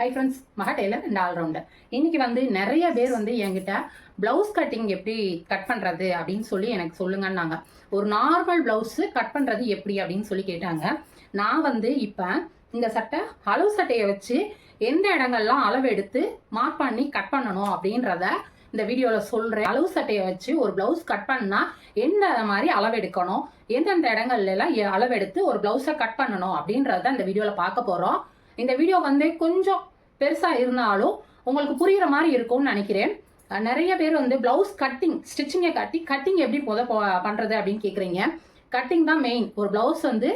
Hi friends Maha tailor and allrounder இன்னைக்கு வந்து நிறைய பேர் வந்து என்கிட்ட ப்ளவுஸ் கட்டிங் எப்படி கட் பண்ணுறது அப்படின்னு சொல்லி எனக்கு சொல்லுங்கன்னாங்க. ஒரு நார்மல் ப்ளவுஸு கட் பண்ணுறது எப்படி அப்படின்னு சொல்லி கேட்டாங்க. நான் வந்து இப்போ இந்த சட்டை அளவு சட்டையை வச்சு எந்த இடங்கள்லாம் அளவு எடுத்து மார்க் பண்ணி கட் பண்ணணும் அப்படின்றத இந்த வீடியோவில் சொல்கிறேன் அளவு சட்டையை வச்சு ஒரு ப்ளவுஸ் கட் பண்ணால் எந்த மாதிரி அளவு எடுக்கணும்? எந்தெந்த இடங்கள்லாம் அளவெடுத்து அளவு எடுத்து ஒரு ப்ளவுஸை கட் பண்ணணும் அப்படின்றத இந்த வீடியோவில் பார்க்க போகிறோம் இந்த வீடியோ வந்து கொஞ்சம் பெருசாக இருந்தாலும் உங்களுக்கு புரிகிற மாதிரி இருக்கும்னு நினைக்கிறேன். நிறைய பேர் வந்து ப்ளவுஸ் கட்டிங் ஸ்டிச்சிங்கை கட்டி கட்டிங் எப்படி முத பண்ணுறது அப்படின்னு கேட்குறீங்க கட்டிங் தான் மெயின் ஒரு ப்ளவுஸ் வந்து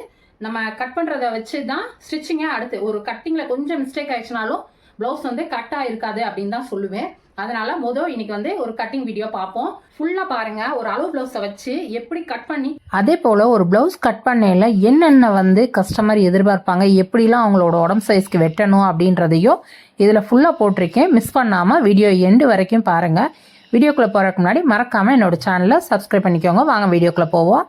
நம்ம கட் பண்ணுறத வச்சு தான் ஸ்டிச்சிங்கே அடுத்து. ஒரு கட்டிங்கில் கொஞ்சம் மிஸ்டேக் ஆயிடுச்சுனாலும் ப்ளவுஸ் வந்து கட்டாக இருக்காது அப்படின்னு தான் சொல்லுவேன். அதனால மொதல் இன்னைக்கு வந்து ஒரு கட்டிங் வீடியோ பார்ப்போம். ஃபுல்லாக பாருங்க ஒரு அளவு ப்ளவுஸை வச்சு எப்படி கட் பண்ணி அதே போல் ஒரு ப்ளவுஸ் கட் பண்ணையில் என்னென்ன வந்து கஸ்டமர் எதிர்பார்ப்பாங்க எப்படிலாம் அவங்களோட உடம்பு சைஸ்க்கு வெட்டணும் அப்படின்றதையும் இதில் ஃபுல்லாக போட்டிருக்கேன். மிஸ் பண்ணாமல் வீடியோ எண்டு வரைக்கும் பாருங்கள் வீடியோக்குள்ளே போகிறதுக்கு முன்னாடி மறக்காமல் என்னோட சேனலை சப்ஸ்கிரைப் பண்ணிக்கோங்க. வாங்க வீடியோக்குள்ளே போவோம்.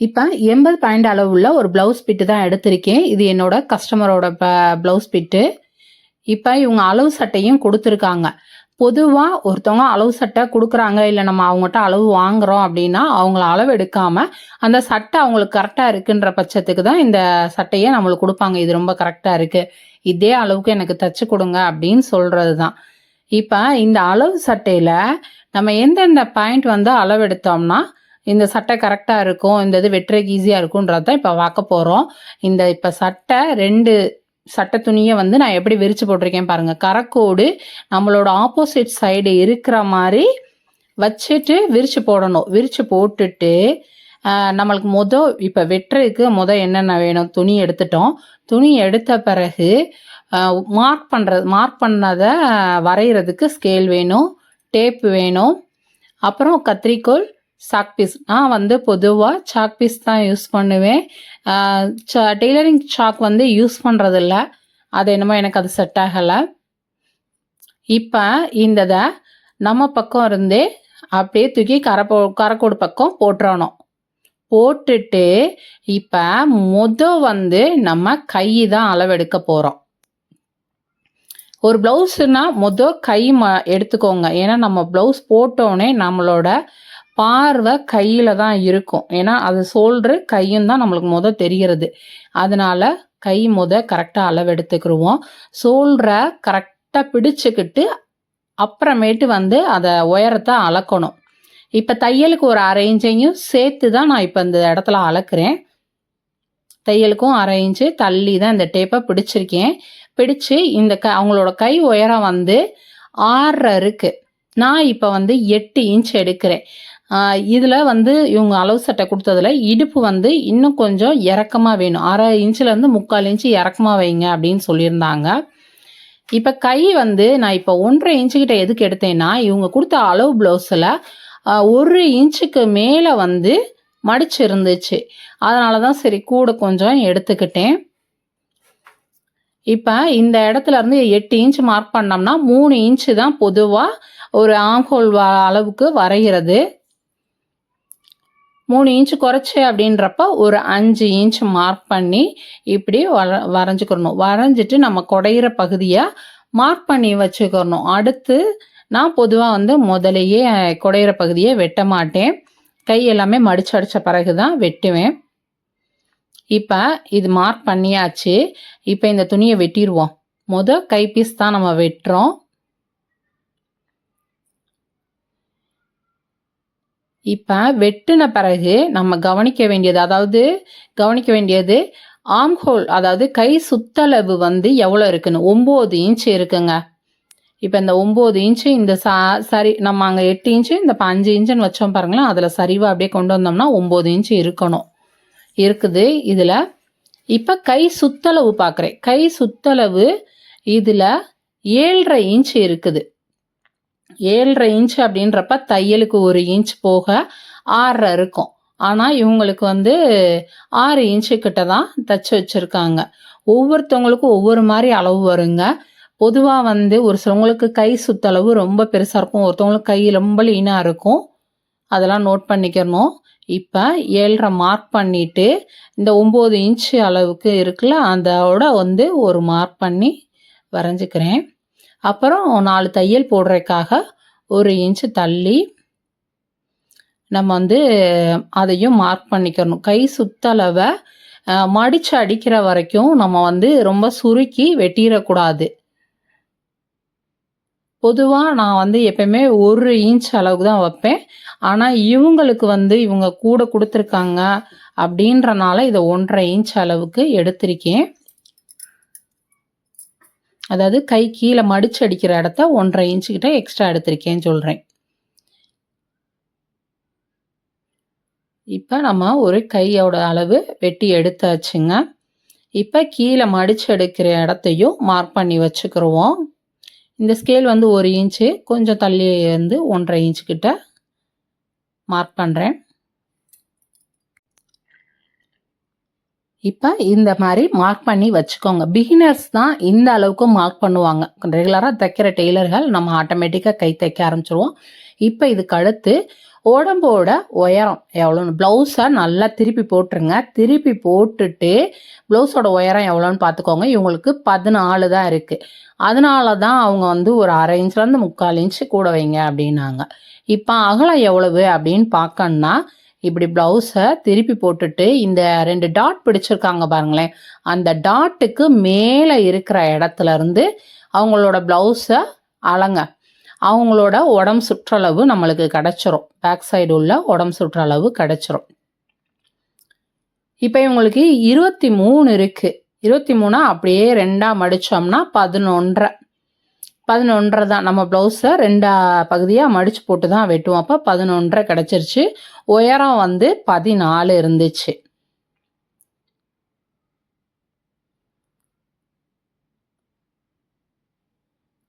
இப்போ எண்பது பாயிண்ட் அளவு உள்ள ஒரு ப்ளவுஸ் பிட்டு தான் எடுத்திருக்கேன். இது என்னோட கஸ்டமரோட ப்ளவுஸ் பிட்டு இப்போ இவங்க அளவு சட்டையும் கொடுத்துருக்காங்க. பொதுவாக ஒருத்தவங்க அளவு சட்டை கொடுக்குறாங்க இல்லை நம்ம அவங்ககிட்ட அளவு வாங்குறோம் அப்படின்னா அவங்கள அளவு எடுக்காம அந்த சட்டை அவங்களுக்கு கரெக்டாக இருக்குன்ற பட்சத்துக்கு தான் இந்த சட்டையை நம்மளுக்கு கொடுப்பாங்க. இது ரொம்ப கரெக்டாக இருக்குது இதே அளவுக்கு எனக்கு தச்சு கொடுங்க அப்படின்னு சொல்கிறது தான் இப்போ இந்த அளவு சட்டையில் நம்ம எந்தெந்த பாயிண்ட் வந்து அளவு எடுத்தோம்னா இந்த சட்டை கரெக்டாக இருக்கும் இந்த இது வெட்டுறதுக்கு ஈஸியாக இருக்கும்ன்றது தான் இப்போ பார்க்க போகிறோம் இந்த இப்போ சட்டை ரெண்டு சட்டை துணியை வந்து நான் எப்படி விரித்து போட்டிருக்கேன் பாருங்கள் கரக்கோடு நம்மளோட ஆப்போசிட் சைடு இருக்கிற மாதிரி வச்சுட்டு விரித்து போடணும். விரித்து போட்டுட்டு நம்மளுக்கு முத இப்போ வெட்டுறதுக்கு முத என்னென்ன வேணும்? துணி எடுத்துட்டோம். துணி எடுத்த பிறகு மார்க் பண்ணுறது மார்க் பண்ணதை வரைகிறதுக்கு ஸ்கேல் வேணும் டேப் வேணும். அப்புறம் கத்திரிக்கோல் சாக் பீஸ். நான் வந்து பொதுவாக சாக் பீஸ் தான் யூஸ் பண்ணுவேன். டெய்லரிங் சாக் வந்து யூஸ் பண்ணுறதில்ல அது என்னமோ எனக்கு அது செட் ஆகலை. இப்போ இந்ததை நம்ம பக்கம் இருந்தே அப்படியே தூக்கி கரப்போ கரக்கோடு பக்கம் போட்டுறணும். போட்டுட்டு இப்போ முத வந்து நம்ம கை தான் அளவெடுக்க போகிறோம் ஒரு ப்ளவுஸுன்னா முத கை ம எடுத்துக்கோங்க. ஏன்னா நம்ம ப்ளவுஸ் போட்டோடனே நம்மளோட பார்வை கையில் தான் இருக்கும். ஏன்னா அது சோல்ட்ரு கையும் தான் நம்மளுக்கு முத தெரிகிறது. அதனால கை முத கரெக்டாக அளவு எடுத்துக்கிருவோம் சோல்டரை கரெக்டாக பிடிச்சிக்கிட்டு அப்புறமேட்டு வந்து அதை உயரத்தை அளக்கணும். இப்போ தையலுக்கு ஒரு அரை இன்ச்சையும் சேர்த்து தான் நான் இப்போ இந்த இடத்துல அளக்குறேன். தையலுக்கும் அரை இன்ச்சு தள்ளி தான் இந்த டேப்பை பிடிச்சிருக்கேன். பிடிச்சு இந்த க அவங்களோட கை உயரம் வந்து ஆறரை இருக்கு நான் இப்போ வந்து எட்டு இன்ச் எடுக்கிறேன். இதில் வந்து இவங்க அளவு சட்டை கொடுத்ததுல இடுப்பு வந்து இன்னும் கொஞ்சம் இறக்கமாக வேணும். அரை இன்ச்சிலேருந்து முக்கால் இன்ச்சு இறக்கமாக வைங்க அப்படின்னு சொல்லியிருந்தாங்க. இப்போ கை வந்து நான் இப்போ ஒன்றரை இன்ச்சுக்கிட்ட எதுக்கு எடுத்தேன்னா இவங்க கொடுத்த அளவு ப்ளவுஸில் ஒரு இன்ச்சுக்கு மேலே வந்து மடிச்சு இருந்துச்சு. அதனால தான் சரி கூட கொஞ்சம் எடுத்துக்கிட்டேன். இப்போ இந்த இடத்துல இருந்து எட்டு இன்ச் மார்க் பண்ணோம்னா மூணு இன்ச்சு தான் பொதுவாக ஒரு ஆம்ஹோல் அளவுக்கு வரைகிறது. மூணு இன்ச்சு குறைச்சி அப்படின்றப்ப ஒரு அஞ்சு இன்ச் மார்க் பண்ணி இப்படி வர வரைஞ்சிக்கிறணும் வரைஞ்சிட்டு நம்ம குடையிற பகுதியை மார்க் பண்ணி வச்சுக்கிறணும் அடுத்து நான் பொதுவாக வந்து முதலையே குடையிற பகுதியை வெட்ட மாட்டேன். கை எல்லாமே மடிச்சு அடித்த பிறகு தான் வெட்டுவேன். இப்போ இது மார்க் பண்ணியாச்சு. இப்போ இந்த துணியை வெட்டிடுவோம். முத கைப்பீஸ் தான் நம்ம வெட்டுறோம். இப்போ வெட்டின பிறகு நம்ம கவனிக்க வேண்டியது அதாவது கவனிக்க வேண்டியது ஆம்ஹோல் அதாவது கை சுத்தளவு வந்து எவ்வளோ இருக்குன்னு? ஒம்பது இன்ச் இருக்குங்க. இப்போ இந்த ஒம்பது இன்ச்சு இந்த சா சரி நம்ம அங்கே எட்டு இன்ச்சு இந்த இப்போ அஞ்சு இன்ச்சுன்னு வச்சோம் பாருங்களேன் அதில் சரிவாக அப்படியே கொண்டு வந்தோம்னா ஒம்பது இன்ச்சு இருக்கணும். இருக்குது இதில். இப்போ கை சுத்தளவு பார்க்குறேன் கை சுத்தளவு இதில் ஏழரை இன்ச்சு இருக்குது. ஏழரை இன்ச் அப்படின்றப்ப தையலுக்கு ஒரு இன்ச் போக ஆறரை இருக்கும். ஆனால் இவங்களுக்கு வந்து ஆறு இன்ச்சு கிட்ட தான் தச்சு வச்சுருக்காங்க. ஒவ்வொருத்தவங்களுக்கும் ஒவ்வொரு மாதிரி அளவு வருங்க. பொதுவாக வந்து ஒரு சிலவங்களுக்கு கை சுத்தளவு ரொம்ப பெருசாக இருக்கும். ஒருத்தவங்களுக்கு கை ரொம்ப லீனாக இருக்கும். அதெல்லாம் நோட் பண்ணிக்கணும். இப்போ ஏழரை மார்க் பண்ணிவிட்டு இந்த ஒம்பது இன்ச் அளவுக்கு இருக்குல்ல அதோட வந்து ஒரு மார்க் பண்ணி வரைஞ்சிக்கிறேன். அப்புறம் நாலு தையல் போடுறதுக்காக ஒரு இன்ச்சு தள்ளி நம்ம வந்து அதையும் மார்க் பண்ணிக்கணும். கை சுத்தளவை மடித்து அடிக்கிற வரைக்கும் நம்ம வந்து ரொம்ப சுருக்கி வெட்டிடக்கூடாது. பொதுவாக நான் வந்து எப்பயுமே ஒரு இன்ச் அளவுக்கு தான் வைப்பேன். ஆனால் இவங்களுக்கு வந்து இவங்க கூட கொடுத்துருக்காங்க அப்படின்றனால இதை ஒன்றரை இன்ச் அளவுக்கு எடுத்திருக்கேன். அதாவது கை கீழே மடிச்சு அடிக்கிற இடத்த ஒன்றரை இன்ச்சு கிட்ட எக்ஸ்ட்ரா எடுத்திருக்கேன்னு சொல்கிறேன் இப்போ நம்ம ஒரு கையோட அளவு வெட்டி எடுத்தாச்சுங்க. இப்போ கீழே மடிச்சு எடுக்கிற இடத்தையும் மார்க் பண்ணி வச்சுக்கிருவோம். இந்த ஸ்கேல் வந்து ஒரு இன்ச்சு கொஞ்சம் தள்ளி வந்து ஒன்றரை இன்ச்சு கிட்ட மார்க் பண்ணுறேன் இப்போ இந்த மாதிரி மார்க் பண்ணி வச்சுக்கோங்க. பிகினர்ஸ் தான் இந்த அளவுக்கு மார்க் பண்ணுவாங்க. ரெகுலராக தைக்கிற டெய்லர்கள் நம்ம ஆட்டோமேட்டிக்காக கை தைக்க ஆரம்பிச்சிருவோம். இப்போ இதுக்கு அடுத்து உடம்போட உயரம் எவ்வளோன்னு ப்ளவுஸை நல்லா திருப்பி போட்டுருங்க. திருப்பி போட்டுட்டு ப்ளவுஸோட உயரம் எவ்வளோன்னு பார்த்துக்கோங்க இவங்களுக்கு பதினாலு தான் இருக்குது அதனால தான் அவங்க வந்து ஒரு அரை இன்ச்லேருந்து முக்கால் இன்ச்சு கூட வைங்க அப்படின்னாங்க. இப்போ அகலம் எவ்வளவு அப்படின்னு பார்க்கணுன்னா இப்படி ப்ளவுஸை திருப்பி போட்டுட்டு இந்த ரெண்டு டாட் பிடிச்சிருக்காங்க பாருங்களேன். அந்த டாட்டுக்கு மேலே இருக்கிற இடத்துல இருந்து அவங்களோட ப்ளவுஸை அளங்க அவங்களோட உடம்பு சுற்றளவு நம்மளுக்கு கிடச்சிரும். பேக் சைடு உள்ள உடம்பு சுற்றளவு கிடச்சிரும். இப்போ இவங்களுக்கு இருபத்தி மூணு இருக்குது இருபத்தி மூணாக அப்படியே ரெண்டாக மடித்தோம்னா பதினொன்றரை. பதினொன்றரை தான். நம்ம ப்ளவுஸை ரெண்டா பகுதியாக மடித்து போட்டு தான் வெட்டுவோம். அப்போ பதினொன்றரை கிடச்சிருச்சு. உயரம் வந்து பதினாலு இருந்துச்சு.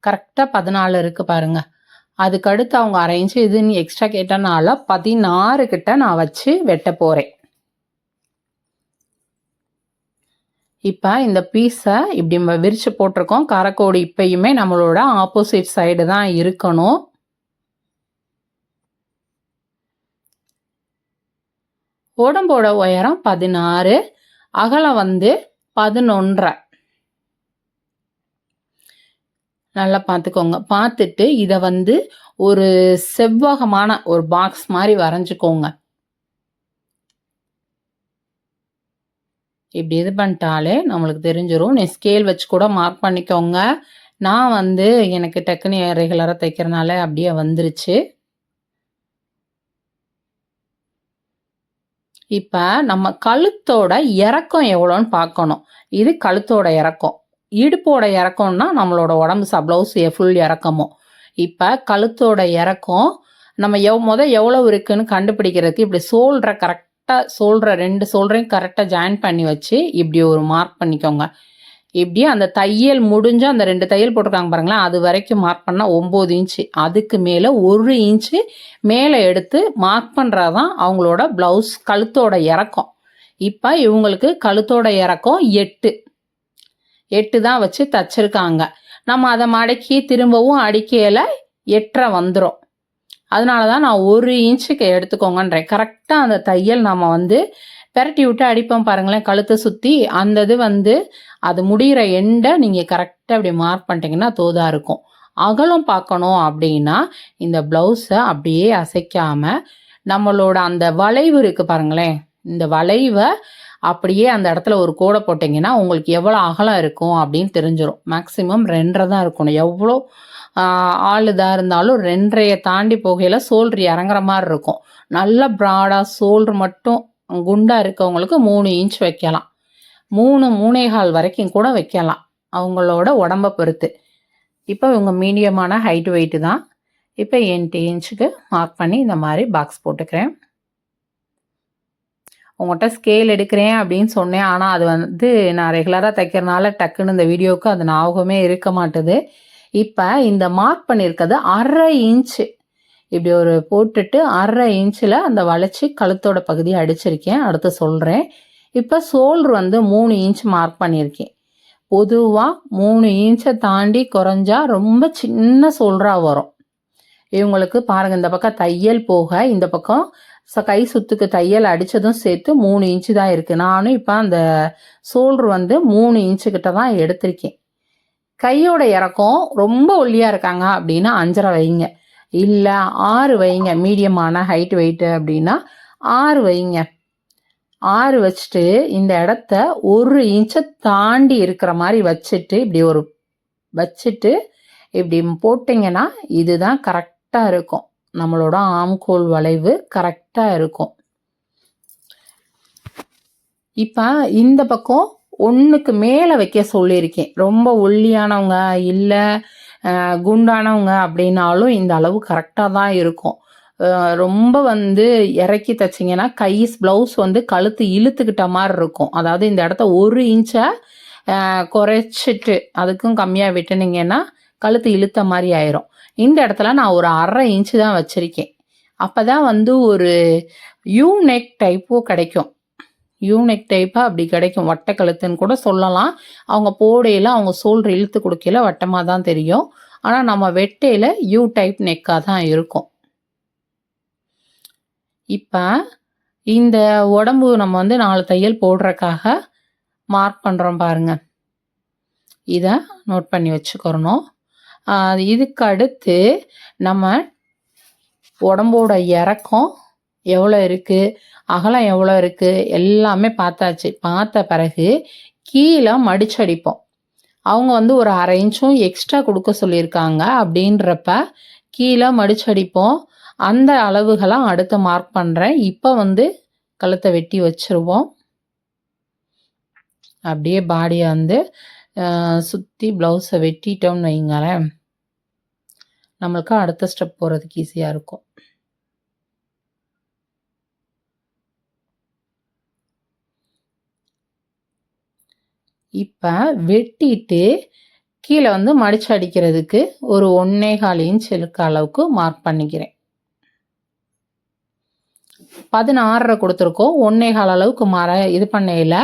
கரெக்டாக பதினாலு இருக்குது பாருங்கள் அதுக்கடுத்து அவங்க அரேஞ்ச் இதுன்னு எக்ஸ்ட்ரா கேட்டனால பதினாறு கிட்ட நான் வச்சு வெட்ட போகிறேன் இப்போ இந்த பீஸை இப்படி நம்ம விரித்து போட்டிருக்கோம். கரக்கோடு இப்பயுமே நம்மளோட ஆப்போசிட் சைடு தான் இருக்கணும். உடம்போட உயரம் பதினாறு அகலம் வந்து பதினொன்றரை நல்லா பார்த்துக்கோங்க. பார்த்துட்டு இதை வந்து ஒரு செவ்வகமான ஒரு பாக்ஸ் மாதிரி வரைஞ்சிக்கோங்க. இப்படி இது பண்ணிட்டாலே நம்மளுக்கு தெரிஞ்சிடும் நீ ஸ்கேல் வச்சு கூட மார்க் பண்ணிக்கோங்க. நான் வந்து எனக்கு டக்குன்னு ரெகுலராக தைக்கிறனால அப்படியே வந்துருச்சு. இப்போ நம்ம கழுத்தோட இறக்கம் எவ்வளோன்னு பார்க்கணும். இது கழுத்தோட இறக்கம். இடுப்போட இறக்கம்னா நம்மளோட உடம்பு ச ப்ளவுஸ் ஃபுல் இறக்கமோ. இப்போ கழுத்தோட இறக்கம் நம்ம எவ் மொதல் எவ்வளோ இருக்குன்னு கண்டுபிடிக்கிறதுக்கு இப்படி சோல்ற கரெக்டாக சோல்ற ரெண்டு சோல்றையும் கரெக்டாக ஜாயின் பண்ணி வச்சு இப்படி ஒரு மார்க் பண்ணிக்கோங்க. இப்படி அந்த தையல் முடிஞ்சு அந்த ரெண்டு தையல் போட்டிருக்காங்க பாருங்களேன் அது வரைக்கும் மார்க் பண்ணால் ஒம்பது இன்ச்சு அதுக்கு மேலே ஒரு இன்ச்சு மேலே எடுத்து மார்க் பண்ணுறது தான் அவங்களோட ப்ளவுஸ் கழுத்தோட இறக்கம். இப்போ இவங்களுக்கு கழுத்தோட இறக்கம் எட்டு. எட்டு தான் வச்சு தச்சிருக்காங்க. நம்ம அதை மடக்கி திரும்பவும் அடிக்கையில் எட்டரை வந்துடும் அதனால தான் நான் ஒரு இன்ச்சுக்கு எடுத்துக்கோங்கன்றேன். கரெக்டாக அந்த தையல் நம்ம வந்து பெரட்டி விட்டு அடிப்போம் பாருங்களேன் கழுத்தை சுற்றி அந்த இது வந்து அது முடிகிற எண்டை நீங்கள் கரெக்டாக அப்படி மார்க் பண்ணிட்டீங்கன்னா தோதாக இருக்கும். அகலம் பார்க்கணும் அப்படின்னா இந்த ப்ளவுஸை அப்படியே அசைக்காமல் நம்மளோட அந்த வளைவு இருக்குது பாருங்களேன். இந்த வளைவை அப்படியே அந்த இடத்துல ஒரு கூடை போட்டிங்கன்னா உங்களுக்கு எவ்வளோ அகலம் இருக்கும் அப்படின்னு தெரிஞ்சிடும் மேக்ஸிமம் ரெண்டரை தான் இருக்கணும். எவ்வளோ ஆள் இதாக இருந்தாலும் ரெண்டரையை தாண்டி போகையில் சோல்ட்ரு இறங்குற மாதிரி இருக்கும். நல்ல ப்ராடாக சோல்ட்ரு மட்டும் குண்டாக இருக்கவங்களுக்கு மூணு இன்ச் வைக்கலாம். மூணு மூணேகால் வரைக்கும் கூட வைக்கலாம். அவங்களோட உடம்ப பொறுத்து. இப்போ இவங்க மீடியமான ஹைட் வெயிட்டு தான். இப்போ எட்டு இன்ச்சுக்கு மார்க் பண்ணி இந்த மாதிரி பாக்ஸ் போட்டுக்கிறேன். உங்கள்கிட்ட ஸ்கேல் எடுக்கிறேன் அப்படின்னு சொன்னேன். ஆனால் அது வந்து நான் ரெகுலராக தைக்கிறனால டக்குன்னு இந்த வீடியோவுக்கு அது ஞாபகமே இருக்க மாட்டுது. இப்போ இந்த மார்க் பண்ணியிருக்கிறது அரை இன்ச்சு இப்படி ஒரு போட்டுட்டு அரை இன்ச்சில் அந்த வளைச்சி கழுத்தோட பகுதியை அடிச்சிருக்கேன். அடுத்து சொல்கிறேன் இப்போ சோல்ரு வந்து மூணு இன்ச் மார்க் பண்ணியிருக்கேன். பொதுவாக மூணு இன்ச்சை தாண்டி குறைஞ்சா ரொம்ப சின்ன சோல்ராக வரும். இவங்களுக்கு பாருங்கள் இந்த பக்கம் தையல் போக இந்த பக்கம் கை சுத்துக்கு தையல் அடித்ததும் சேர்த்து மூணு இன்ச்சு தான் இருக்குது நானும் இப்போ அந்த சோல்ரு வந்து மூணு இன்ச்சுக்கிட்ட தான் எடுத்திருக்கேன். கையோட இறக்கம் ரொம்ப ஒல்லியாக இருக்காங்க அப்படின்னா அஞ்சரை வைங்க. இல்லை ஆறு வைங்க. மீடியமான ஹைட் வெயிட்டு அப்படின்னா ஆறு வைங்க. ஆறு வச்சுட்டு இந்த இடத்த ஒரு இன்ச்சை தாண்டி இருக்கிற மாதிரி வச்சுட்டு இப்படி ஒரு வச்சுட்டு இப்படி போட்டிங்கன்னா இதுதான் கரெக்டாக இருக்கும். நம்மளோட ஆம்கோல் வளைவு கரெக்டாக இருக்கும். இப்போ இந்த பக்கம் ஒன்றுக்கு மேலே வைக்க சொல்லியிருக்கேன். ரொம்ப ஒல்லியானவங்க இல்லை குண்டானவங்க அப்படின்னாலும் இந்த அளவு கரெக்டாக தான் இருக்கும். ரொம்ப வந்து இறக்கி தைச்சிங்கன்னா கை ப்ளவுஸ் வந்து கழுத்து இழுத்துக்கிட்ட மாதிரி இருக்கும். அதாவது இந்த இடத்த ஒரு இன்ச்சை குறைச்சிட்டு அதுக்கும் கம்மியாக விட்டுனீங்கன்னா கழுத்து இழுத்த மாதிரி ஆயிரும். இந்த இடத்துல நான் ஒரு அரை இன்ச்சு தான் வச்சுருக்கேன். அப்போ தான் வந்து ஒரு யூ நெக் டைப்பும் கிடைக்கும். யூனிக் டைப்பாக அப்படி கிடைக்கும். வட்ட கழுத்துன்னு கூட சொல்லலாம். அவங்க போடையில் அவங்க சோல்ட்ரு இழுத்து கொடுக்கையில் வட்டமாக தான் தெரியும். ஆனால் நம்ம வெட்டையில் யூ டைப் நெக்காக தான் இருக்கும். இப்போ இந்த உடம்பு நம்ம வந்து நாலு தையல் போடுறக்காக மார்க் பண்ணுறோம் பாருங்க. இதை நோட் பண்ணி வச்சுக்கிறணும் இதுக்கு அடுத்து நம்ம உடம்போட இறக்கம் எவ்வளோ இருக்குது அகலம் எவ்வளோ இருக்குது எல்லாமே பார்த்தாச்சு. பார்த்த பிறகு கீழே மடிச்சடிப்போம் அவங்க வந்து ஒரு அரை இன்ச்சும் எக்ஸ்ட்ரா கொடுக்க சொல்லியிருக்காங்க அப்படின்றப்ப கீழே மடிச்சடிப்போம் அந்த அளவுகளாம் அடுத்து மார்க் பண்ணுறேன் இப்போ வந்து கழுத்தை வெட்டி வச்சிருவோம். அப்படியே பாடியை வந்து சுற்றி ப்ளவுஸை வெட்டிட்டோம்னு வைங்களேன். நம்மளுக்கு அடுத்த ஸ்டெப் போகிறதுக்கு ஈஸியாக இருக்கும். இப்போ வெட்டிட்டு கீழே வந்து மடிச்சு அடிக்கிறதுக்கு ஒரு ஒன்றே கால் இன்ச் இருக்க அளவுக்கு மார்க் பண்ணிக்கிறேன். பதினாறரை கொடுத்துருக்கோம். ஒன்னே கால் அளவுக்கு மர இது பண்ணையில்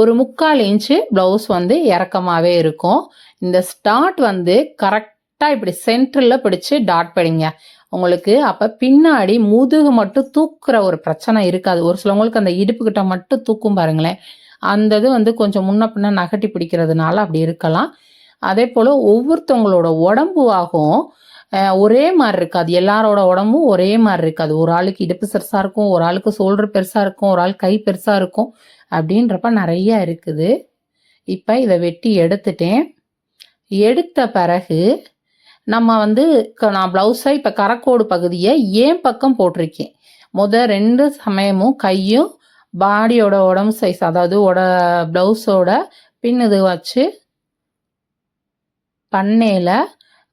ஒரு முக்கால் இன்ச்சு ப்ளவுஸ் வந்து இறக்கமாகவே இருக்கும். இந்த ஸ்டார்ட் வந்து கரெக்டாக இப்படி சென்டரில் பிடிச்சு டாட் படிங்க. உங்களுக்கு அப்போ பின்னாடி முதுகு மட்டும் தூக்குற ஒரு பிரச்சனை இருக்காது. ஒரு சிலவங்களுக்கு அந்த இடுப்புக்கிட்ட மட்டும் தூக்கும் பாருங்களேன். அந்த இது வந்து கொஞ்சம் முன்ன பின்ன நகட்டி பிடிக்கிறதுனால அப்படி இருக்கலாம். அதே போல் ஒவ்வொருத்தவங்களோட உடம்பு ஆகும். ஒரே மாதிரி இருக்காது. எல்லாரோட உடம்பும் ஒரே மாதிரி இருக்காது. ஒரு ஆளுக்கு இடுப்பு பெருசாக இருக்கும் ஒரு ஆளுக்கு சோல்டர் பெருசாக இருக்கும் ஒரு ஆள் கை பெருசாக இருக்கும் அப்படின்றப்ப நிறைய இருக்குது. இப்போ இதை வெட்டி எடுத்துட்டேன். எடுத்த பிறகு நம்ம வந்து க- நான் ப்ளவுஸை இப்போ கரக்கோடு பகுதியை ஏன் பக்கம் போட்டிருக்கேன்? முத ரெண்டு சமயமும் கையும் பாடியோட உடம்பு சைஸ் அதாவது உட ப்ளவுஸோட பின் இது வச்சு பண்ணையில்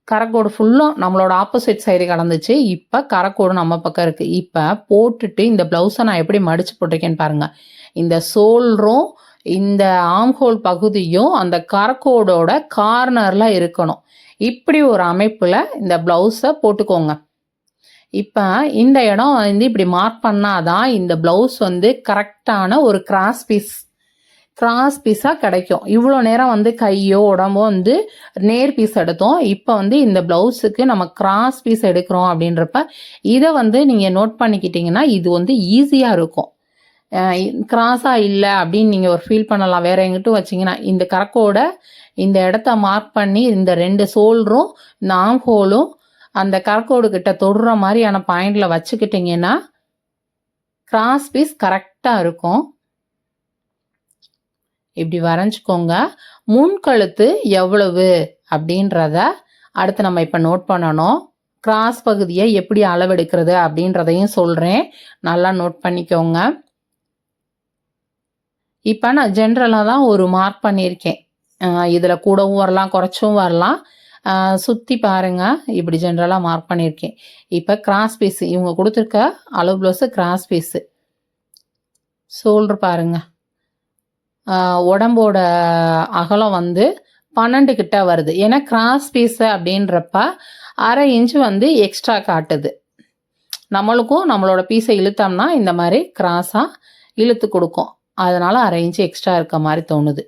கரக்கோடு ஃபுல்லும் நம்மளோட ஆப்போசிட் சைடு கடந்துச்சு. இப்போ கரக்கோடு நம்ம பக்கம் இருக்குது இப்போ போட்டுட்டு இந்த ப்ளவுஸை நான் எப்படி மடித்து போட்டிருக்கேன்னு பாருங்கள் இந்த சோல்ரும் இந்த ஆம்ஹோல் பகுதியும் அந்த கரக்கோடோட கார்னரில் இருக்கணும். இப்படி ஒரு அமைப்பில் இந்த ப்ளவுஸை போட்டுக்கோங்க. இப்போ இந்த இடம் வந்து இப்படி மார்க் பண்ணாதான் இந்த ப்ளவுஸ் வந்து கரெக்டான ஒரு கிராஸ் பீஸ் கிராஸ் பீஸாக கிடைக்கும். இவ்வளோ நேரம் வந்து கையோ உடம்போ வந்து நேர் பீஸ் எடுத்தோம். இப்போ வந்து இந்த ப்ளவுஸுக்கு நம்ம கிராஸ் பீஸ் எடுக்கிறோம் அப்படின்றப்ப இதை வந்து நீங்கள் நோட் பண்ணிக்கிட்டிங்கன்னா இது வந்து ஈஸியாக இருக்கும். கிராஸாக இல்லை அப்படின்னு நீங்கள் ஒரு ஃபீல் பண்ணலாம். வேற எங்கிட்டும் வச்சிங்கன்னா இந்த கரக்கோட இந்த இடத்த மார்க் பண்ணி இந்த ரெண்டு சோல்டரும் இந்த ஆம் ஹோலும் அந்த கரக்கோடு கிட்ட தொடுற மாதிரியான பாயிண்ட்ல வச்சுக்கிட்டிங்கன்னா கிராஸ் பீஸ் கரெக்டாக இருக்கும். இப்படி வரைஞ்சிக்கோங்க. முன்கழுத்து எவ்வளவு அப்படின்றத அடுத்து நம்ம இப்போ நோட் பண்ணணும். கிராஸ் பகுதியை எப்படி அளவெடுக்கிறது அப்படின்றதையும் சொல்கிறேன் நல்லா நோட் பண்ணிக்கோங்க. இப்போ நான் ஜென்ரலாக தான் ஒரு மார்க் பண்ணியிருக்கேன். இதில் கூடவும் வரலாம் குறைச்சும் வரலாம். சுற்றி பாருங்க. இப்படி ஜென்ரலாக மார்க் பண்ணியிருக்கேன். இப்போ கிராஸ் பீஸு இவங்க கொடுத்துருக்க அளவு ப்ளவுஸு கிராஸ் பீஸு ஷோல்ட்ரு பாருங்க. உடம்போட அகலம் வந்து பன்னெண்டு கிட்ட வருது. ஏன்னா கிராஸ் பீஸு அப்படின்றப்ப அரை இன்ச்சு வந்து எக்ஸ்ட்ரா காட்டுது. நம்மளுக்கும் நம்மளோட பீஸை இழுத்தோம்னா இந்த மாதிரி கிராஸாக இழுத்து கொடுக்கும். அதனால் அரை இன்ச்சு எக்ஸ்ட்ரா இருக்க மாதிரி தோணுது.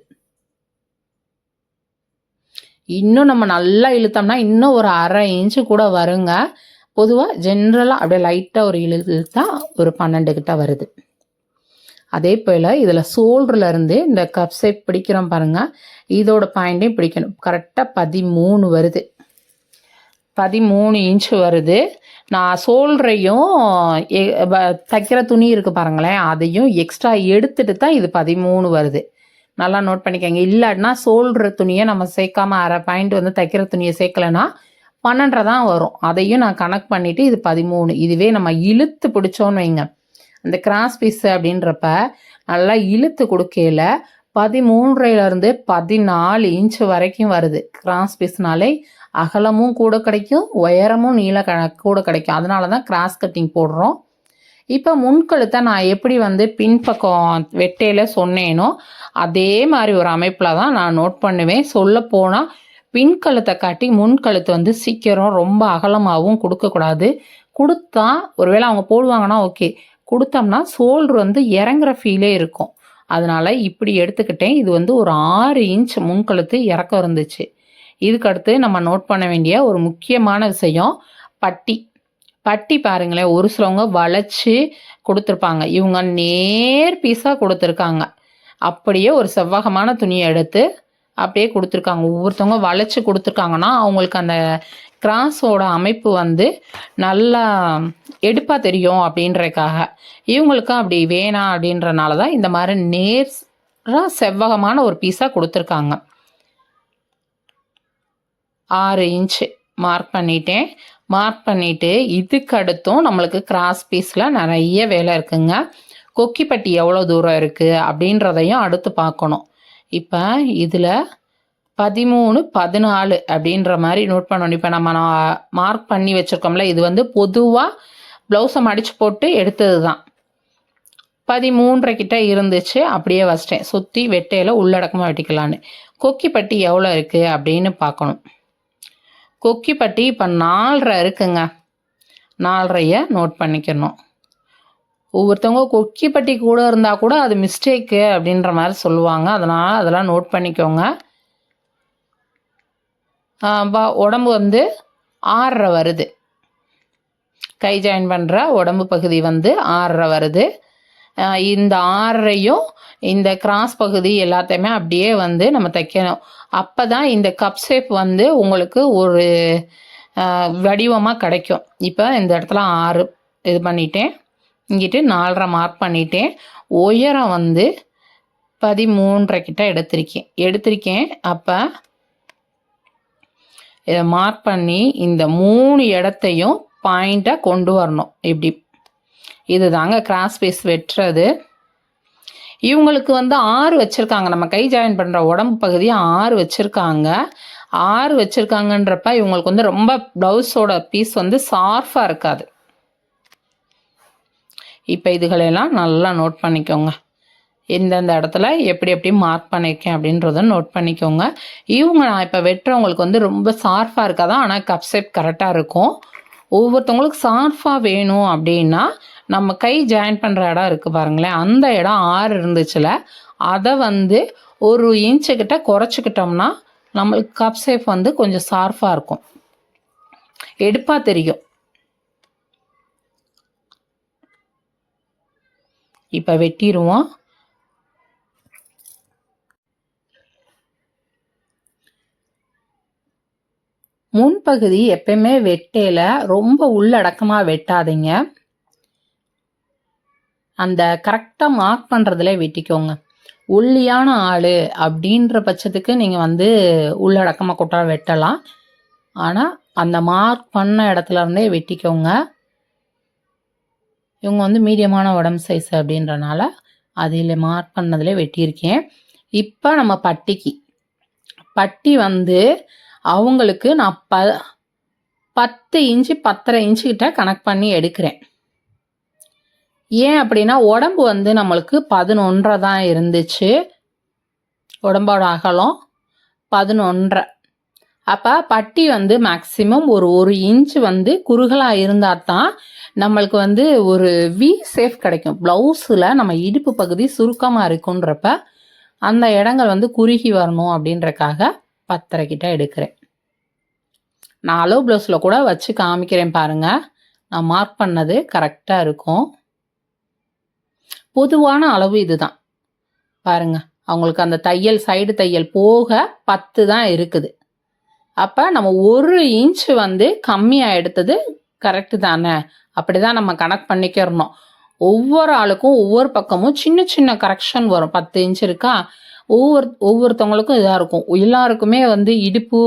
இன்னும் நம்ம நல்லா இழுத்தோம்னா இன்னும் ஒரு அரை இன்ச்சு கூட வருங்க. பொதுவாக ஜென்ரலாக அப்படியே லைட்டாக ஒரு இழுத்தா ஒரு பன்னெண்டு கிட்ட வருது. அதே போல் இதில் சோல்ட்ருலேருந்து இந்த கப் ஷேப் பிடிக்கிறோம் பாருங்கள் இதோட பாயிண்ட்டையும் பிடிக்கணும். கரெக்டாக பதிமூணு வருது. பதிமூணு இன்ச்சு வருது. நான் சோல்டரையும் தைக்கிற துணி இருக்குது பாருங்களேன். அதையும் எக்ஸ்ட்ரா எடுத்துட்டு தான் இது பதிமூணு வருது. நல்லா நோட் பண்ணிக்கோங்க. இல்லாட்டினா சோல்ற துணியை நம்ம சேர்க்காம அரை பாயிண்ட் வந்து தைக்கிற துணியை சேர்க்கலனா பன்னெண்டரை தான் வரும். அதையும் நான் கணக்கு பண்ணிவிட்டு இது பதிமூணு. இதுவே நம்ம இழுத்து பிடிச்சோன்னு வைங்க. அந்த கிராஸ் பீஸ் அப்படின்றப்ப நல்லா இழுத்து கொடுக்கையில பதிமூன்றையிலேருந்து பதினாலு இன்ச் வரைக்கும் வருது. கிராஸ் பீஸ்னாலே அகலமும் கூட கிடைக்கும் உயரமும் நீள க கூட கிடைக்கும். அதனால தான் கிராஸ் கட்டிங் போடுறோம். இப்போ முன்கழுத்தை நான் எப்படி வந்து பின்பக்கம் வெட்டையில் சொன்னேனோ அதே மாதிரி ஒரு அமைப்பில் தான் நான் நோட் பண்ணுவேன். சொல்ல போனால் பின்கழுத்தை காட்டி முன்கழுத்து வந்து சீக்கிரம் ரொம்ப அகலமாகவும் கொடுக்கக்கூடாது. கொடுத்தா ஒருவேளை அவங்க போடுவாங்கன்னா ஓகே கொடுத்தோம்னா சோல்டர் வந்து இறங்குற ஃபீலே இருக்கும். அதனால் இப்படி எடுத்துக்கிட்டேன். இது வந்து ஒரு ஆறு இன்ச் முன்கழுத்து இறக்கம் இருந்துச்சு. இதுக்கடுத்து நம்ம நோட் பண்ண வேண்டிய ஒரு முக்கியமான விஷயம் பட்டி. பட்டி பாருங்களேன் ஒரு சிலவங்க வளைச்சி கொடுத்துருப்பாங்க. இவங்க நேர் பீஸாக கொடுத்துருக்காங்க. அப்படியே ஒரு செவ்வகமான துணியை எடுத்து அப்படியே கொடுத்துருக்காங்க. ஒவ்வொருத்தவங்க வளைச்சி கொடுத்துருக்காங்கன்னா அவங்களுக்கு அந்த கிராஸோட அமைப்பு வந்து நல்லா எடுப்பாக தெரியும் அப்படின்றதுக்காக. இவங்களுக்கும் அப்படி வேணாம் அப்படின்றனால தான் இந்த மாதிரி நேராக செவ்வகமான ஒரு பீஸாக கொடுத்துருக்காங்க. ஆறு இன்ச்சு மார்க் பண்ணிட்டேன். மார்க் பண்ணிவிட்டு இதுக்கு அடுத்தும் நம்மளுக்கு கிராஸ் பீஸில் நிறைய வேலை இருக்குங்க. கொக்கிப்பட்டி எவ்வளோ தூரம் இருக்குது அப்படின்றதையும் அடுத்து பார்க்கணும். இப்போ இதில் பதிமூணு பதினாலு அப்படின்ற மாதிரி நோட் பண்ணணும். இப்போ நம்ம மார்க் பண்ணி வச்சுருக்கோம்ல இது வந்து பொதுவாக ப்ளவுஸை மடித்து போட்டு எடுத்தது தான் பதிமூன்றரை கிட்ட இருந்துச்சு அப்படியே வச்சிட்டேன். சுற்றி வெட்டையில் உள்ளடக்கமாக வெட்டிக்கலான்னு கொக்கிப்பட்டி எவ்வளோ இருக்குது அப்படின்னு பார்க்கணும். கொக்கிப்பட்டி இப்போ நாலரை இருக்குங்க. நாலரைய நோட் பண்ணிக்கணும். ஒவ்வொருத்தவங்க கொக்கிப்பட்டி கூட இருந்தால் கூட அது மிஸ்டேக்கு அப்படின்ற மாதிரி சொல்லுவாங்க. அதனால் அதெல்லாம் நோட் பண்ணிக்கோங்க. உடம்பு வந்து ஆறரை வருது. கை ஜாயின் பண்ணுற உடம்பு பகுதி வந்து ஆறரை வருது. இந்த ஆறரையும் இந்த கிராஸ் பகுதி எல்லாத்தையுமே அப்படியே வந்து நம்ம தைக்கணும். அப்போ தான் இந்த கப் ஷேப் வந்து உங்களுக்கு ஒரு வடிவமாக கிடைக்கும். இப்போ இந்த இடத்துல ஆறு இது பண்ணிட்டேன். இங்கிட்டு நாலரை மார்க் பண்ணிட்டேன். உயரம் வந்து பதிமூன்றரை கிட்ட எடுத்திருக்கேன். எடுத்திருக்கேன். அப்போ இதை மார்க் பண்ணி இந்த மூணு இடத்தையும் பாயிண்ட்டாக கொண்டு வரணும். இப்படி இது தாங்க கிராஸ் பீஸ் வெட்டுறது. இவங்களுக்கு வந்து ஆறு வச்சுருக்காங்க. நம்ம கை ஜாயின் பண்ணுற உடம்பு பகுதியை ஆறு வச்சுருக்காங்க. ஆறு வச்சுருக்காங்கன்றப்ப இவங்களுக்கு வந்து ரொம்ப ப்ளவுஸோட பீஸ் வந்து சார்ஃபாக இருக்காது. இப்போ இதுகளெல்லாம் நல்லா நோட் பண்ணிக்கோங்க. எந்தெந்த இடத்துல எப்படி எப்படி மார்க் பண்ணியிருக்கேன் அப்படின்றத நோட் பண்ணிக்கோங்க. இவங்க நான் இப்போ வெட்டுறவங்களுக்கு வந்து ரொம்ப சார்ஃபாக இருக்காதான் ஆனால் கப் ஷேப் கரெக்டாக இருக்கும். ஒவ்வொருத்தவங்களுக்கு சார்ஃபாக வேணும் அப்படின்னா நம்ம கை ஜாயின் பண்ணுற இடம் இருக்குது பாருங்களேன். அந்த இடம் ஆறு இருந்துச்சுல அதை வந்து ஒரு இன்ச்சு கிட்ட குறைச்சிக்கிட்டோம்னா நம்மளுக்கு கப் சேஃப் வந்து கொஞ்சம் சார்ஃபாக இருக்கும். எடுப்பாக தெரியும். இப்போ வெட்டிடுவோம். முன்பகுதி எப்பயுமே வெட்டையில ரொம்ப உள்ளடக்கமாக வெட்டாதீங்க. அந்த கரெக்டாக மார்க் பண்ணுறதுல வெட்டிக்கோங்க. ஒல்லியான ஆள் அப்படின்ற பட்சத்துக்கு நீங்கள் வந்து உள்ளடக்கமாக கொட்டா வெட்டலாம். ஆனால் அந்த மார்க் பண்ண இடத்துல இருந்தே வெட்டிக்கோங்க. இவங்க வந்து மீடியமான உடம்பு சைஸ் அப்படின்றனால அதில் மார்க் பண்ணதில் வெட்டியிருக்கேன். இப்போ நம்ம பட்டிக்கு. பட்டி வந்து அவங்களுக்கு நான் ப பத்து இன்ச்சு பத்தரை இன்ச்சு கனெக்ட் கணக்கு பண்ணி எடுக்கிறேன். ஏன் அப்படின்னா உடம்பு வந்து நம்மளுக்கு பதினொன்றரை தான் இருந்துச்சு. உடம்போட அகலம் பதினொன்றரை அப்போ பட்டி வந்து மேக்சிமம் ஒரு ஒரு இன்ச் வந்து குறுகலாக இருந்தால் தான் நம்மளுக்கு வந்து ஒரு வி சேஃப் கிடைக்கும். ப்ளவுஸில் நம்ம இடுப்பு பகுதி சுருக்கமாக இருக்குன்றப்ப அந்த இடங்கள் வந்து குறுகி வரணும் அப்படின்றக்காக பத்தரை கிட்ட எடுக்கிறேன். நான் அளவு ப்ளவுஸில் கூட வச்சு காமிக்கிறேன் பாருங்கள் நான் மார்க் பண்ணது கரெக்டாக இருக்கும். பொதுவான அளவு இதுதான். பாருங்க அவங்களுக்கு அந்த தையல் சைடு தையல் போக பத்து தான் இருக்குது. அப்போ நம்ம ஒரு இன்ச் வந்து கம்மியாக எடுத்தது கரெக்டு தானே? அப்படி தான் நம்ம கணக்கு பண்ணிக்கிறணும். ஒவ்வொரு ஆளுக்கும் ஒவ்வொரு பக்கமும் சின்ன சின்ன கரெக்ஷன் வரும். பத்து இன்ச் இருக்கா? ஒவ்வொரு ஒவ்வொருத்தவங்களுக்கும் இதாக இருக்கும். எல்லாருக்குமே வந்து இடுப்பு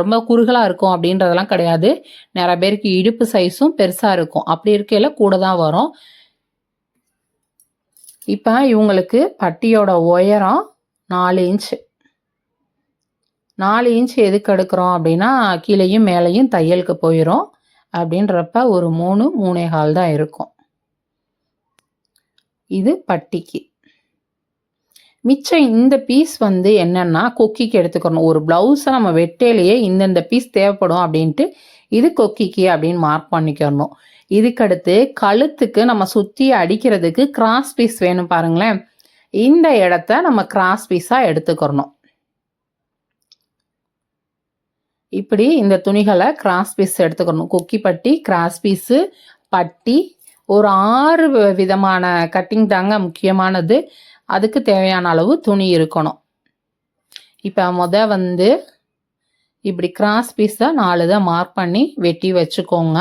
ரொம்ப குறுகலாக இருக்கும் அப்படின்றதெல்லாம் கிடையாது. நிறைய பேருக்கு இடுப்பு சைஸும் பெருசாக இருக்கும். அப்படி இருக்கையில் கூட தான் வரும். இப்போ இவங்களுக்கு பட்டியோட உயரம் நாலு இன்ச்சு நாலு இன்ச் எதுக்கு எடுக்கிறோம் அப்படின்னா கீழேயும் மேலேயும் தையலுக்கு போயிடும் அப்படின்றப்ப ஒரு மூணு மூணே கால் தான் இருக்கும். இது பட்டிக்கு. மிச்சம் இந்த பீஸ் வந்து என்னன்னா கொக்கிக்கு எடுத்துக்கணும். ஒரு ப்ளவுஸை நம்ம வெட்டையிலேயே இந்தந்த பீஸ் தேவைப்படும் அப்படின்ட்டு இது கொக்கிக்கு அப்படின்னு மார்க் பண்ணிக்கணும். இதுக்கடுத்து கழுத்துக்கு நம்ம சுற்றி அடிக்கிறதுக்கு கிராஸ் பீஸ் வேணும் பாருங்களேன். இந்த இடத்த நம்ம கிராஸ் பீஸாக எடுத்துக்கிறணும். இப்படி இந்த துணிகளை கிராஸ் பீஸ் எடுத்துக்கணும் கொக்கி பட்டி கிராஸ் பீஸு பட்டி ஒரு ஆறு விதமான கட்டிங் தாங்க முக்கியமானது. அதுக்கு தேவையான அளவு துணி இருக்கணும். இப்போ முத வந்து இப்படி கிராஸ் பீஸை நாலு தான் மார்க் பண்ணி வெட்டி வச்சுக்கோங்க.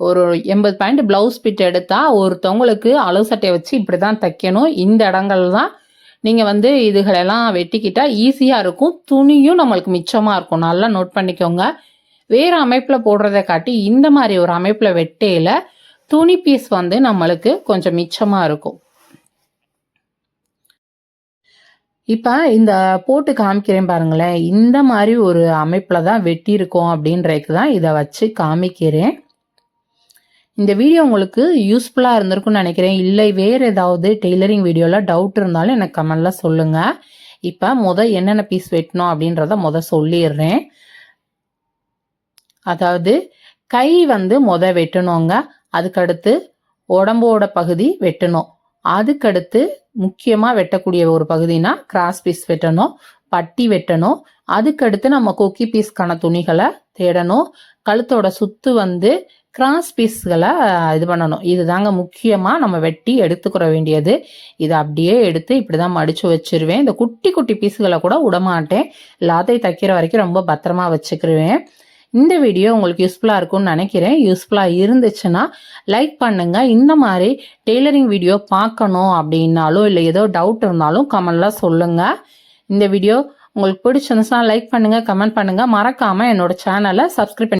ஒரு எண்பது பாயிண்ட் ப்ளவுஸ் பிட் எடுத்தால் ஒருத்தவங்களுக்கு அளவு சட்டையை வச்சு இப்படி தான் தைக்கணும். இந்த இடங்கள் தான் நீங்கள் வந்து இதுகளெல்லாம் வெட்டிக்கிட்டால் ஈஸியாக இருக்கும். துணியும் நம்மளுக்கு மிச்சமாக இருக்கும். நல்லா நோட் பண்ணிக்கோங்க. வேறு அமைப்பில் போடுறதை காட்டி இந்த மாதிரி ஒரு அமைப்பில் வெட்டையில் துணி பீஸ் வந்து நம்மளுக்கு கொஞ்சம் மிச்சமாக இருக்கும். இப்போ இந்த போட்டு காமிக்கிறேன் பாருங்களேன். இந்த மாதிரி ஒரு அமைப்பில் தான் வெட்டியிருக்கோம் அப்படின்றதுக்கு தான் இதை வச்சு காமிக்கிறேன். இந்த வீடியோ உங்களுக்கு யூஸ்ஃபுல்லாக இருந்திருக்கும்னு நினைக்கிறேன். இல்லை வேறு ஏதாவது டெய்லரிங் வீடியோவில் டவுட் இருந்தாலும் எனக்கு கமெண்டில் சொல்லுங்கள் இப்போ முத என்னென்ன பீஸ் வெட்டணும் அப்படின்றத முத சொல்லிடுறேன். அதாவது கை வந்து முத வெட்டணுங்க. அதுக்கடுத்து உடம்போட பகுதி வெட்டணும். அதுக்கடுத்து முக்கியமாக வெட்டக்கூடிய ஒரு பகுதினா கிராஸ் பீஸ் வெட்டணும் பட்டி வெட்டணும். அதுக்கடுத்து நம்ம கொக்கி பீஸ்க்கான துணிகளை தேடணும். கழுத்தோட சுத்து வந்து கிராஸ் பீஸ்களை இது பண்ணணும். இதுதாங்க முக்கியமாக நம்ம வெட்டி எடுத்துக்கிற வேண்டியது. இதை அப்படியே எடுத்து இப்படி தான் மடித்து வச்சிருவேன். இந்த குட்டி குட்டி பீஸுகளை கூட விடமாட்டேன். எல்லாத்தையும் தைக்கிற வரைக்கும் ரொம்ப பத்திரமா வச்சுக்கிருவேன். இந்த வீடியோ உங்களுக்கு யூஸ்ஃபுல்லாக இருக்கும்னு நினைக்கிறேன். யூஸ்ஃபுல்லாக இருந்துச்சுன்னா லைக் பண்ணுங்கள் இந்த மாதிரி டெய்லரிங் வீடியோ பார்க்கணும் அப்படின்னாலும் இல்லை ஏதோ டவுட் இருந்தாலும் கமெண்ட்லாம் சொல்லுங்கள் இந்த வீடியோ உங்களுக்கு பிடிச்சிருந்துச்சுன்னா லைக் பண்ணுங்க கமெண்ட் பண்ணுங்கள் மறக்காமல் என்னோட சேனலை சப்ஸ்கிரைப் பண்ணி